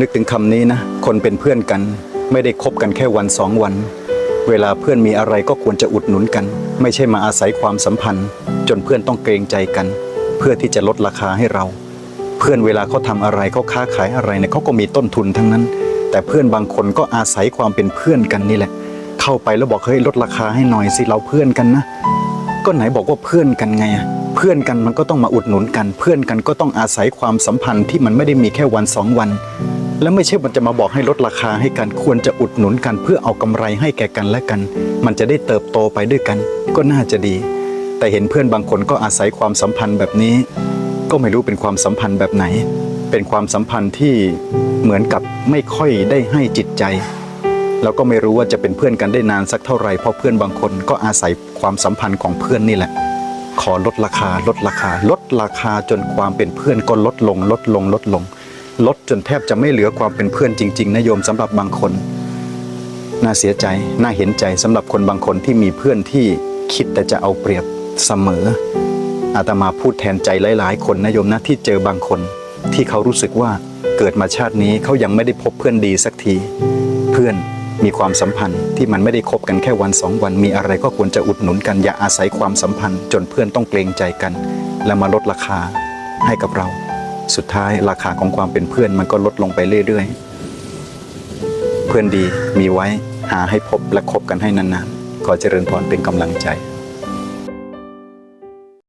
นึกถึงคำนี้นะ คนเป็นเพื่อนกัน ไม่ได้คบกันแค่วันสองวัน เวลาเพื่อนมีอะไรก็ควรจะอุดหนุนกัน ไม่ใช่มาอาศัยความสัมพันธ์ จนเพื่อนต้องเกรงใจกัน เพื่อที่จะลดราคาให้เรา เพื่อนเวลาเขาทำอะไรเขาค้าขายอะไรเนี่ยเขาก็มีต้นทุนทั้งนั้น แต่เพื่อนบางคนก็อาศัยความเป็นเพื่อนกันนี่แหละ เข้าไปแล้วบอกเฮ้ยลดราคาให้หน่อยสิเราเพื่อนกันนะ ก็ไหนบอกว่าเพื่อนกันไงอะเพื่อนกันมันก็ต้องมาอุดหนุนกัน เพื่อนกันก็ต้องอาศัยความสัมพันธ์ที่มันไม่ได้มีแค่วันสองวัน แล้วไม่ใช่มันจะมาบอกให้ลดราคาให้กันควรจะอุดหนุนกัน เพื่อเอากำไรให้แก่กันและกัน มันจะได้เติบโตไปด้วยกัน ก็น่าจะดี แต่เห็นเพื่อนบางคนก็อาศัยความสัมพันธ์แบบนี้ ก็ไม่รู้เป็นความสัมพันธ์แบบไหน เป็นความสัมพันธ์ที่เหมือนกับไม่ค่อยได้ให้จิตใจ แล้วก็ไม่รู้ว่าจะเป็นเพื่อนกันได้นานสักเท่าไหร่เพราะเพื่อนบางคนก็อาศัยความสัมพันธ์ของเพื่อนนี่แหละ ขอลดราคาลดราคา ลดราคาจนความเป็นเพื่อนก็ลดลง ลดลงลดลง ลดจนแทบจะไม่เหลือความเป็นเพื่อนจริงๆนะโยมสำหรับบางคนน่าเสียใจน่าเห็นใจสำหรับคนบางคนที่มีเพื่อนที่คิดแต่จะเอาเปรียบเสมออาตมาพูดแทนใจหลายๆ คนนะโยมนะที่เจอบางคน ที่เขารู้สึกว่าเกิดมาชาตินี้เขายังไม่ได้พบเพื่อนดีสักที เพื่อน มีความสัมพันธ์ที่มันไม่ได้คบกันแค่วันสองวันมีอะไรก็ควรจะอุดหนุนกัน อย่าอาศัยความสัมพันธ์ จนเพื่อนต้องเกรงใจกัน แล้วมาลดราคาให้กับเรา สุดท้ายราคาของความเป็นเพื่อนมันก็ลดลงไปเรื่อยๆ เพื่อนดีมีไว้หาให้พบและคบกันให้นานๆขอเจริญพรเป็นกำลังใจ